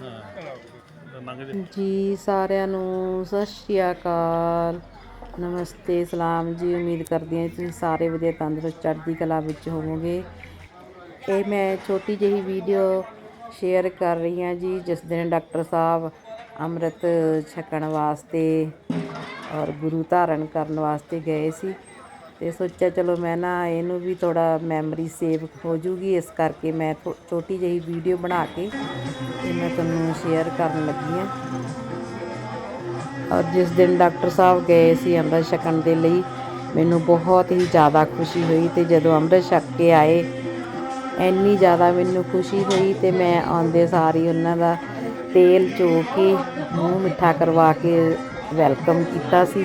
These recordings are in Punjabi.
ਹਾਂ। ਜੀ ਸਾਰਿਆਂ ਨੂੰ ਸਤਿ ਸ਼੍ਰੀ ਅਕਾਲ। ਨਮਸਤੇ ਸਲਾਮ ਜੀ। ਉਮੀਦ ਕਰਦੀ ਹਾਂ ਤੁਸੀਂ ਸਾਰੇ ਵਧੀਆ ਤੰਦਰੁਸਤ ਚੜ੍ਹਦੀ ਕਲਾ ਵਿੱਚ ਹੋਵੋਗੇ। ਇਹ ਮੈਂ ਛੋਟੀ ਜਿਹੀ ਵੀਡੀਓ ਸ਼ੇਅਰ ਕਰ ਰਹੀ ਹਾਂ ਜੀ ਜਿਸ ਦਿਨ ਡਾਕਟਰ ਸਾਹਿਬ ਅੰਮ੍ਰਿਤ ਛਕਣ ਵਾਸਤੇ ਔਰ ਗੁਰੂ ਧਾਰਨ ਕਰਨ ਵਾਸਤੇ ਗਏ ਸੀ। ਤੇ ਸੋਚਿਆ ਚਲੋ ਮੈਂ ਨਾ ਇਹਨੂੰ ਵੀ ਥੋੜਾ ਮੈਮਰੀ ਸੇਵ ਹੋ ਜੂਗੀ, ਇਸ ਕਰਕੇ ਮੈਂ ਥੋ- ਛੋਟੀ ਜਿਹੀ ਵੀਡੀਓ ਬਣਾ ਕੇ ਤੇ ਮੈਂ ਤੁਹਾਨੂੰ ਸ਼ੇਅਰ ਕਰਨ ਲੱਗੀ ਹਾਂ। ਔਰ ਜਿਸ ਦਿਨ ਡਾਕਟਰ ਸਾਹਿਬ ਗਏ ਸੀ ਅੰਮ੍ਰਿਤ ਛਕਣ ਦੇ ਲਈ, ਮੈਨੂੰ ਬਹੁਤ ਹੀ ਜ਼ਿਆਦਾ ਖੁਸ਼ੀ ਹੋਈ ਤੇ ਜਦੋਂ ਅੰਮ੍ਰਿਤ ਛਕ ਕੇ ਆਏ, ਇੰਨੀ ਜ਼ਿਆਦਾ ਮੈਨੂੰ ਖੁਸ਼ੀ ਹੋਈ ਤੇ ਮੈਂ ਆਉਂਦੇ ਸਾਰ ਹੀ ਉਹਨਾਂ ਦਾ ਤੇਲ ਚੋ ਕੇ ਮੂੰਹ ਮਿੱਠਾ ਕਰਵਾ ਕੇ ਵੈਲਕਮ ਕੀਤਾ ਸੀ।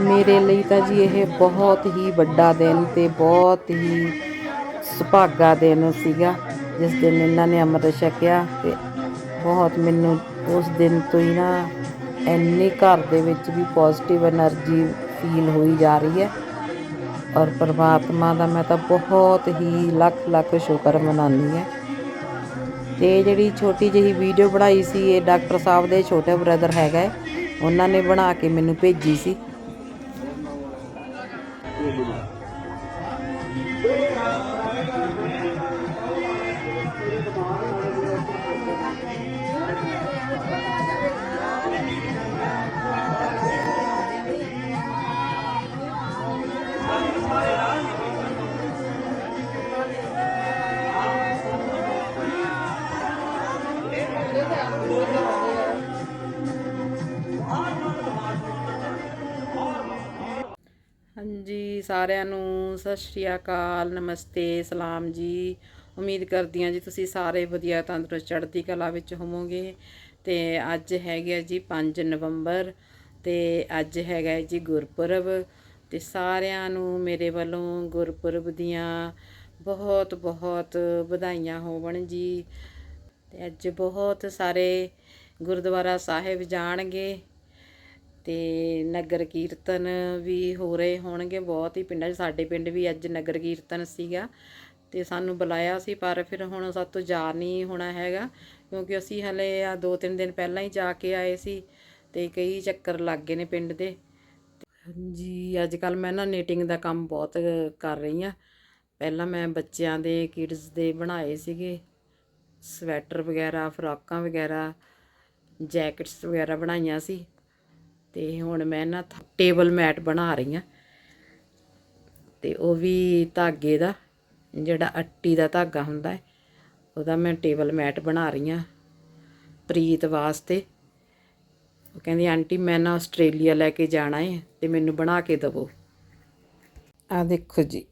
ਮੇਰੇ ਲਈ ਤਾਂ ਜੀ ਇਹ ਬਹੁਤ ਹੀ ਵੱਡਾ ਦਿਨ ਤੇ ਬਹੁਤ ਹੀ ਸੁਭਾਗਾ ਦਿਨ ਸੀਗਾ, ਜਿਸ ਦਿਨ ਇਹਨਾਂ ਨੇ ਅੰਮ੍ਰਿਤ ਛਕਿਆ ਤੇ ਬਹੁਤ ਮੈਨੂੰ ਉਸ ਦਿਨ ਤੋਂ ਹੀ ਨਾ ਇੰਨੇ ਘਰ ਦੇ ਵਿੱਚ ਵੀ ਪੋਜ਼ਿਟਿਵ એનર્ਜੀ ਫੀਲ ਹੋਈ ਜਾ ਰਹੀ ਹੈ। ਔਰ ਪਰਮਾਤਮਾ ਦਾ ਮੈਂ ਤਾਂ ਬਹੁਤ ਹੀ ਲੱਖ ਲੱਖ ਸ਼ੁਕਰ ਮਨਾਉਂਦੀ ਹਾਂ। ਤੇ ਜਿਹੜੀ ਛੋਟੀ ਜਿਹੀ ਵੀਡੀਓ ਬਣਾਈ ਸੀ, ਇਹ ਡਾਕਟਰ ਸਾਹਿਬ ਦੇ ਛੋਟੇ ਬ੍ਰਦਰ ਹੈਗਾ ਹੈ, ਉਹਨਾਂ ਨੇ ਬਣਾ ਕੇ ਮੈਨੂੰ ਭੇਜੀ ਸੀ। ਹਾਂਜੀ ਸਾਰਿਆਂ ਨੂੰ ਸਤਿ ਸ਼੍ਰੀ ਅਕਾਲ, ਨਮਸਤੇ, ਸਲਾਮ ਜੀ। ਉਮੀਦ ਕਰਦੀ ਹਾਂ ਜੀ ਤੁਸੀਂ ਸਾਰੇ ਵਧੀਆ ਤੰਦਰੁਸਤ ਚੜ੍ਹਦੀ ਕਲਾ ਵਿੱਚ ਹੋਵੋਗੇ। ਤੇ ਅੱਜ ਹੈਗਾ ਜੀ 5 ਨਵੰਬਰ ਤੇ ਅੱਜ ਹੈਗਾ ਜੀ ਗੁਰਪੁਰਬ। ਤੇ ਸਾਰਿਆਂ ਨੂੰ ਮੇਰੇ ਵੱਲੋਂ ਗੁਰਪੁਰਬ ਦੀਆਂ ਬਹੁਤ ਬਹੁਤ ਵਧਾਈਆਂ ਹੋਵਣ ਜੀ। ਤੇ ਅੱਜ ਬਹੁਤ ਸਾਰੇ ਗੁਰਦੁਆਰਾ ਸਾਹਿਬ ਜਾਣਗੇ। ਤੇ ਨਗਰ ਕੀਰਤਨ ਵੀ ਹੋ ਰਹੇ ਹੋਣਗੇ, ਬਹੁਤ ਹੀ ਪਿੰਡਾਂ 'ਚ, ਸਾਡੇ ਪਿੰਡ ਵੀ ਅੱਜ ਨਗਰ ਕੀਰਤਨ ਸੀਗਾ ਤੇ ਸਾਨੂੰ ਬੁਲਾਇਆ ਸੀ, ਪਰ ਫਿਰ ਹੁਣ ਸਾਡੇ ਤੋਂ ਜਾ ਨਹੀਂ ਹੋਣਾ ਹੈਗਾ, ਕਿਉਂਕਿ ਅਸੀਂ ਹਲੇ ਆ ਦੋ ਤਿੰਨ ਦਿਨ ਪਹਿਲਾਂ ਹੀ ਜਾ ਕੇ ਆਏ ਸੀ ਤੇ ਕਈ ਚੱਕਰ ਲੱਗ ਗਏ ਨੇ ਪਿੰਡ ਦੇ। ਜੀ ਅੱਜ ਕੱਲ ਮੈਂ ਨਾ ਨੀਟਿੰਗ ਦਾ ਕੰਮ ਬਹੁਤ ਕਰ ਰਹੀ ਆ ਪਹਿਲਾਂ ਮੈਂ ਬੱਚਿਆਂ ਦੇ ਕਿਡਸ ਦੇ ਬਣਾਏ ਸੀਗੇ ਸਵੈਟਰ ਵਗੈਰਾ ਫਰਾਕਾਂ ਵਗੈਰਾ ਜੈਕਟਸ ਵਗੈਰਾ ਬਣਾਈਆਂ ਸੀ। ਤੇ ਹੁਣ ਮੈਂ ਨਾ ਥ- ਟੇਬਲ ਮੈਟ ਬਣਾ ਰਹੀ ਆ ਤੇ ਉਹ ਵੀ ਧਾਗੇ ਦਾ, ਜਿਹੜਾ ਅੱਟੀ ਦਾ ਧਾਗਾ ਹੁੰਦਾ ਹੈ, ਉਹਦਾ ਮੈਂ ਟੇਬਲ ਮੈਟ ਬਣਾ ਰਹੀ ਆ ਪ੍ਰੀਤ ਵਾਸਤੇ। ਉਹ ਕਹਿੰਦੀ, ਆਂਟੀ, ਮੈਂ ਨਾ ਆਸਟ੍ਰੇਲੀਆ ਲੈ ਕੇ ਜਾਣਾ ਹੈ ਤੇ ਮੈਨੂੰ ਬਣਾ ਕੇ ਦਿਵੋ। ਆ ਦੇਖੋ ਜੀ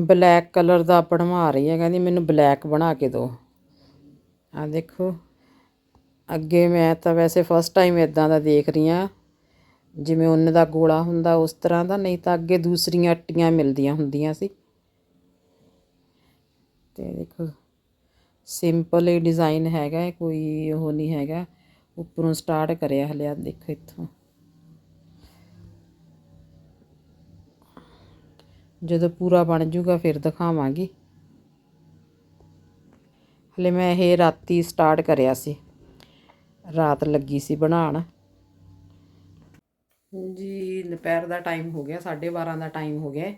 ਬਲੈਕ ਕਲਰ ਦਾ ਬਣਵਾ ਰਹੀ ਹੈ। ਕਹਿੰਦੀ, ਮੈਨੂੰ ਬਲੈਕ ਬਣਾ ਕੇ ਦਿਓ। ਆ ਦੇਖੋ। ਅੱਗੇ ਮੈਂ ਤਾਂ ਵੈਸੇ ਫਸਟ ਟਾਈਮ ਇੱਦਾਂ ਦਾ ਦੇਖ ਰਹੀ ਹਾਂ। ਜਿਵੇਂ ਉਹਨਾਂ ਦਾ ਗੋਲਾ ਹੁੰਦਾ ਉਸ ਤਰ੍ਹਾਂ ਦਾ, ਨਹੀਂ ਤਾਂ ਅੱਗੇ ਦੂਸਰੀਆਂ ਅੱਟੀਆਂ ਮਿਲਦੀਆਂ ਹੁੰਦੀਆਂ ਸੀ। ਤੇ ਦੇਖੋ ਸਿੰਪਲ ਹੀ ਡਿਜ਼ਾਈਨ ਹੈਗਾ ਕੋਈ ਉਹ ਨਹੀਂ ਹੈਗਾ। ਉੱਪਰੋਂ ਸਟਾਰਟ ਕਰਿਆ ਹਲੇ ਦੇਖੋ ਇੱਥੋਂ। ਜਦੋਂ ਪੂਰਾ ਬਣ ਜਾਊਗਾ ਫਿਰ ਦਿਖਾਵਾਂਗੀ। ਹਲੇ ਮੈਂ ਇਹ ਰਾਤੀ ਸਟਾਰਟ ਕਰਿਆ ਸੀ। ਰਾਤ ਲੱਗੀ ਸੀ ਬਣਾਉਣ। ਜੀ, ਦੁਪਹਿਰ ਦਾ ਟਾਈਮ ਹੋ ਗਿਆ 12:30 ਦਾ ਟਾਈਮ ਹੋ ਗਿਆ।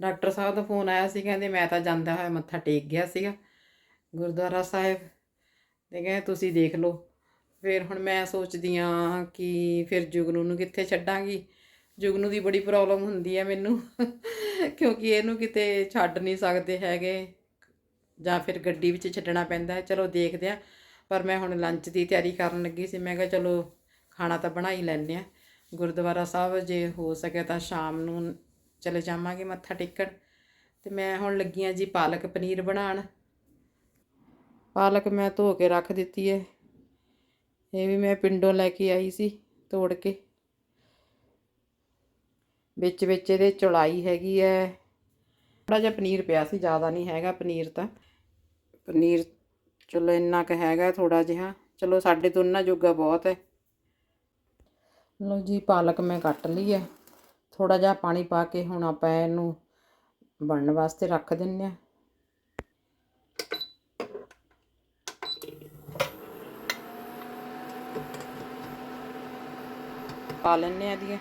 ਡਾਕਟਰ ਸਾਹਿਬ ਦਾ ਫੋਨ ਆਇਆ ਸੀ, ਕਹਿੰਦੇ ਮੈਂ ਤਾਂ ਜਾਂਦਾ ਹੋਇਆ, ਮੱਥਾ ਟੇਕ ਗਿਆ ਸੀਗਾ। ਗੁਰਦੁਆਰਾ ਸਾਹਿਬ ਤੇ ਕਹਿੰਦੇ, ਤੁਸੀਂ ਦੇਖ ਲਓ। ਫਿਰ ਹੁਣ ਮੈਂ ਸੋਚਦੀ ਆ ਕਿ ਫਿਰ ਜੁਗਨੂ ਨੂੰ ਕਿੱਥੇ ਛੱਡਾਂਗੀ? ਜੁਗਨੂ ਦੀ ਬੜੀ ਪ੍ਰੋਬਲਮ ਹੁੰਦੀ ਹੈ ਮੈਨੂੰ, ਕਿਉਂਕਿ ਇਹਨੂੰ ਕਿਤੇ ਛੱਡ ਨਹੀਂ ਸਕਦੇ ਹੈਗੇ। ਜਾਂ ਫਿਰ ਗੱਡੀ ਵਿੱਚ ਛੱਡਣਾ ਪੈਂਦਾ ਹੈ। ਚਲੋ ਦੇਖਦੇ ਆ ਪਰ ਮੈਂ ਹੁਣ ਲੰਚ ਦੀ ਤਿਆਰੀ ਕਰਨ ਲੱਗੀ ਸੀ। ਮੈਂ ਕਿਹਾ ਚਲੋ ਖਾਣਾ ਤਾਂ ਬਣਾ ਹੀ ਲੈਂਦੇ ਆ ਗੁਰਦੁਆਰਾ ਸਾਹਿਬ ਜੇ ਹੋ ਸਕੇ ਤਾਂ ਸ਼ਾਮ ਨੂੰ ਚਲੇ ਜਾਵਾਂਗੇ ਮੱਥਾ ਟੇਕਣ। ਤੇ ਮੈਂ ਹੁਣ ਲੱਗੀ ਆ ਜੀ ਪਾਲਕ ਪਨੀਰ ਬਣਾਉਣ। ਪਾਲਕ ਮੈਂ ਧੋ ਕੇ ਰੱਖ ਦਿੱਤੀ ਹੈ। ਇਹ ਵੀ ਮੈਂ ਪਿੰਡੋਂ ਲੈ ਕੇ ਆਈ ਸੀ ਤੋੜ ਕੇ। ਵਿੱਚ ਵਿੱਚ ਇਹਦੇ ਚੌੜਾਈ ਹੈਗੀ ਹੈ। ਥੋੜਾ ਜਿਹਾ ਪਨੀਰ ਪਿਆ ਸੀ, ਜ਼ਿਆਦਾ ਨਹੀਂ ਹੈਗਾ ਪਨੀਰ ਤਾਂ। ਪਨੀਰ ਚਲੋ ਇੰਨਾ ਕੁ ਹੈਗਾ ਥੋੜਾ ਜਿਹਾ। ਚਲੋ ਸਾਡੇ ਤੋਂ ਉਹਨਾਂ ਜੋਗਾ ਬਹੁਤ ਹੈ। ਲਓ ਜੀ, ਪਾਲਕ ਮੈਂ ਕੱਟ ਲਈ ਹੈ। ਥੋੜਾ ਜਿਹਾ ਪਾਣੀ ਪਾ ਕੇ ਹੁਣ ਆਪਾਂ ਇਹਨੂੰ ਬਣਨ ਵਾਸਤੇ ਰੱਖ ਦਿੰਨੇ ਆ ਪਾ ਲੈਣੇ ਆ ਦੀਆਂ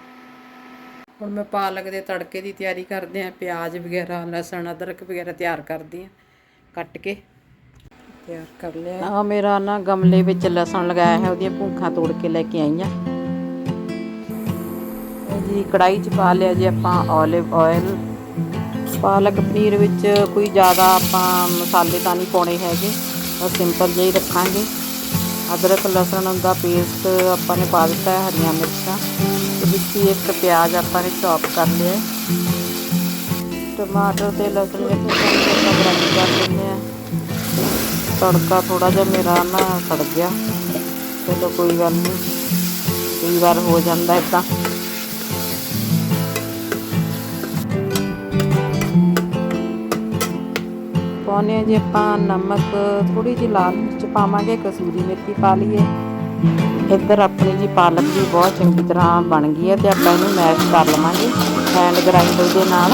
ਹੁਣ ਮੈਂ ਪਾਲਕ ਦੇ ਤੜਕੇ ਦੀ ਤਿਆਰੀ ਕਰਦੇ ਆ ਪਿਆਜ਼ ਵਗੈਰਾ, ਲਸਣ, ਅਦਰਕ ਵਗੈਰਾ ਤਿਆਰ ਕਰਦੀ ਆ ਕੱਟ ਕੇ। ਤਿਆਰ ਕਰ ਲਿਆ। ਆ ਮੇਰਾ ਨਾ ਗਮਲੇ ਵਿੱਚ ਲਸਣ ਲਗਾਇਆ ਹੈ, ਉਹਦੀਆਂ ਭੂਖਾਂ ਤੋੜ ਕੇ ਲੈ ਕੇ ਆਈਆਂ। ਇਹ ਜੀ ਕੜਾਈ 'ਚ ਪਾ ਲਿਆ ਜੀ ਆਪਾਂ 올ਿਵ ਆਇਲ ਪਾਲਕ ਪਨੀਰ ਵਿੱਚ ਕੋਈ ਜ਼ਿਆਦਾ ਆਪਾਂ ਮਸਾਲੇ ਤਾਂ ਨਹੀਂ ਪਾਉਣੇ ਹੈਗੇ, ਬਸ ਸਿੰਪਲ ਜਿਹਾ ਹੀ ਰੱਖਾਂਗੇ। ਅਦਰਕ, ਲਸਣ ਦਾ ਪੇਸਟ ਆਪਾਂ ਨੇ ਪਾ ਦਿੱਤਾ ਹੈ, ਹਰੀਆਂ ਮਿਰਚਾਂ। ਤੇ ਵਿੱਚ ਹੀ ਇੱਕ ਪਿਆਜ਼ ਆਪਾਂ ਨੇ ਚੌਪ ਕਰ ਲਿਆ ਟਮਾਟਰ ਤੇ ਲਸਣ ਵਿੱਚ ਆਪਾਂ ਗ੍ਰਾਈਂਡ ਕਰ ਲੈਂਦੇ ਆ ਤੜਕਾ ਥੋੜਾ ਜਿਹਾ ਮੇਰਾ ਨਾ ਸੜ ਗਿਆ। ਚਲੋ ਕੋਈ ਗੱਲ ਨਹੀਂ ਕਈ ਵਾਰ ਹੋ ਜਾਂਦਾ ਇਦਾਂ ਪਾਉਣੇ ਜੇ ਆਪਾਂ ਨਮਕ ਥੋੜੀ ਜਿਹੀ ਲਾਲ ਮਿਰਚ ਪਾਵਾਂਗੇ ਕਸੂਰੀ ਮੇਥੀ ਪਾ ਲਈਏ। ਇੱਧਰ ਆਪਣੀ ਜੀ ਪਾਲਕ ਵੀ ਬਹੁਤ ਚੰਗੀ ਤਰ੍ਹਾਂ ਬਣ ਗਈ ਹੈ ਤੇ ਆਪਾਂ ਇਹਨੂੰ ਮੈਸ਼ ਕਰ ਲਵਾਂਗੇ ਹੈਂਡ ਗ੍ਰਾਈਂਡਰ ਦੇ ਨਾਲ।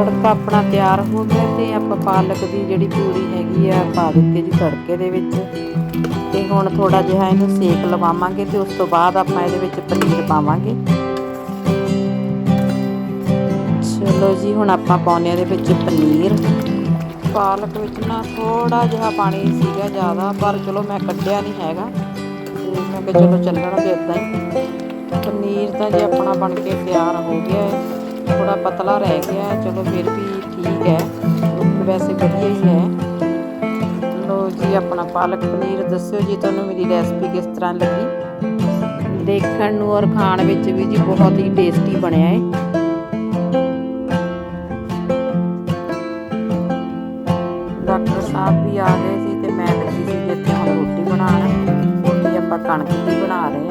ਤੜਕਾ ਆਪਣਾ ਤਿਆਰ ਹੋ ਗਿਆ ਤੇ ਆਪਾਂ ਪਾਲਕ ਦੀ ਜਿਹੜੀ ਪੂਰੀ ਹੈਗੀ ਆ ਪਾ ਦਿੱਤੀ ਜੀ ਤੜਕੇ ਦੇ ਵਿੱਚ। ਤੇ ਹੁਣ ਥੋੜਾ ਜਿਹਾ ਇਹਨੂੰ ਸੇਕ ਲਵਾਵਾਂਗੇ ਤੇ ਉਸ ਤੋਂ ਬਾਅਦ ਆਪਾਂ ਇਹਦੇ ਵਿੱਚ ਪਨੀਰ ਪਾਵਾਂਗੇ। ਚਲੋ ਜੀ, ਹੁਣ ਆਪਾਂ ਪਾਉਣੇ ਇਹਦੇ ਵਿੱਚ ਪਨੀਰ। ਪਾਲਕ ਵਿੱਚ ਨਾ ਥੋੜਾ ਜਿਹਾ ਪਾਣੀ ਸੀਗਾ ਜ਼ਿਆਦਾ, ਪਰ ਚਲੋ ਮੈਂ ਕੱਢਿਆ ਨਹੀਂ ਹੈਗਾ। ਤੇ ਮੈਂ ਕਿਹਾ ਚਲੋ ਚੱਲਣ ਦੇ ਇਦਾਂ ਹੀ। ਪਨੀਰ ਤਾਂ ਜੇ ਆਪਣਾ ਬਣ ਕੇ ਤਿਆਰ ਹੋ ਗਿਆ ਹੈ। ਥੋੜਾ ਪਤਲਾ ਰਹਿ ਗਿਆ ਹੈ ਚਲੋ ਫਿਰ ਵੀ ਠੀਕ ਹੈ। ਲੁੱਕ ਵੈਸੇ ਵਧੀਆ ਹੀ ਹੈ। ਲੋ ਜੀ ਆਪਣਾ ਪਾਲਕ ਪਨੀਰ ਦੱਸਿਓ ਜੀ ਤੁਹਾਨੂੰ ਮੇਰੀ ਰੈਸਪੀ ਕਿਸ ਤਰ੍ਹਾਂ ਲੱਗੀ? ਦੇਖਣ ਨੂੰ ਔਰ ਖਾਣ ਵਿੱਚ ਵੀ ਜੀ ਬਹੁਤ ਹੀ ਟੇਸਟੀ ਬਣਿਆ ਹੈ। ਡਾਕਟਰ ਸਾਹਿਬ ਵੀ ਆ ਗਏ ਸੀ ਤੇ ਮੈਂ ਲੱਗੀ ਸੀ ਜਿੱਥੇ ਹੁਣ ਰੋਟੀ ਬਣਾਉਣ। ਰੋਟੀ ਆਪਾਂ ਕਣਕ ਦੀ ਬਣਾ ਰਹੇ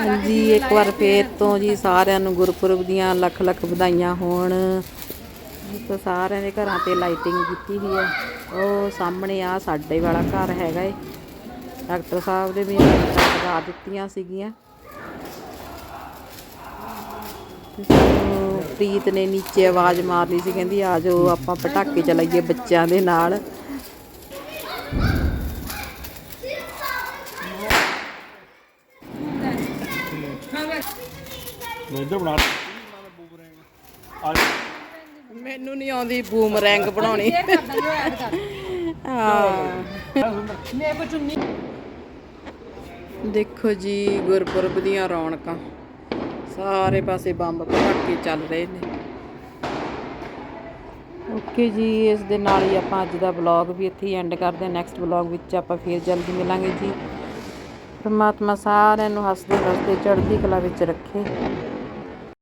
ਹਾਂਜੀ ਇੱਕ ਵਾਰ ਫੇਰ ਤੋਂ ਜੀ ਸਾਰਿਆਂ ਨੂੰ ਗੁਰਪੁਰਬ ਦੀਆਂ ਲੱਖ ਲੱਖ ਵਧਾਈਆਂ ਹੋਣ। ਤਾਂ ਸਾਰਿਆਂ ਦੇ ਘਰਾਂ ਤੇ ਲਾਈਟਿੰਗ ਕੀਤੀ ਹੋਈ ਹੈ ਉਹ ਸਾਹਮਣੇ ਆ ਸਾਡੇ ਵਾਲਾ ਘਰ ਹੈਗਾ ਏ। ਡਾਕਟਰ ਸਾਹਿਬ ਦੇ ਵੀ ਲਗਾ ਦਿੱਤੀਆਂ ਸੀਗੀਆਂ। ਪ੍ਰੀਤ ਨੇ ਨੀਚੇ ਆਵਾਜ਼ ਮਾਰ ਲਈ ਸੀ ਕਹਿੰਦੀ ਆ ਜਾਓ ਆਪਾਂ ਪਟਾਕੇ ਚਲਾਈਏ ਬੱਚਿਆਂ ਦੇ ਨਾਲ। ਮੈਂ ਇੱਧਰ ਬਣਾ ਆ ਮੈਨੂੰ ਨਹੀਂ ਆਉਂਦੀ ਬੂਮਰੈਂਗ ਬਣਾਉਣੀ। ਹਾਂ ਦੇਖੋ ਜੀ ਗੁਰਪੁਰਬ ਦੀਆਂ ਰੌਣਕਾਂ। ਸਾਰੇ ਪਾਸੇ ਬੰਬ ਪਟਾਕੇ ਚੱਲ ਰਹੇ ਨੇ। ਓਕੇ ਜੀ ਇਸ ਦੇ ਨਾਲ ਹੀ ਆਪਾਂ ਅੱਜ ਦਾ ਵਲੌਗ ਵੀ ਇੱਥੇ ਹੀ ਐਂਡ ਕਰਦੇ ਹਾਂ। ਨੈਕਸਟ ਵਲੌਗ ਵਿੱਚ ਆਪਾਂ ਫੇਰ ਜਲਦੀ ਮਿਲਾਂਗੇ ਜੀ। ਪਰਮਾਤਮਾ ਸਾਰਿਆਂ ਨੂੰ ਹੱਸਦੇ ਹੱਸਦੇ ਚੜ੍ਹਦੀ ਕਲਾ ਵਿੱਚ ਰੱਖੇ।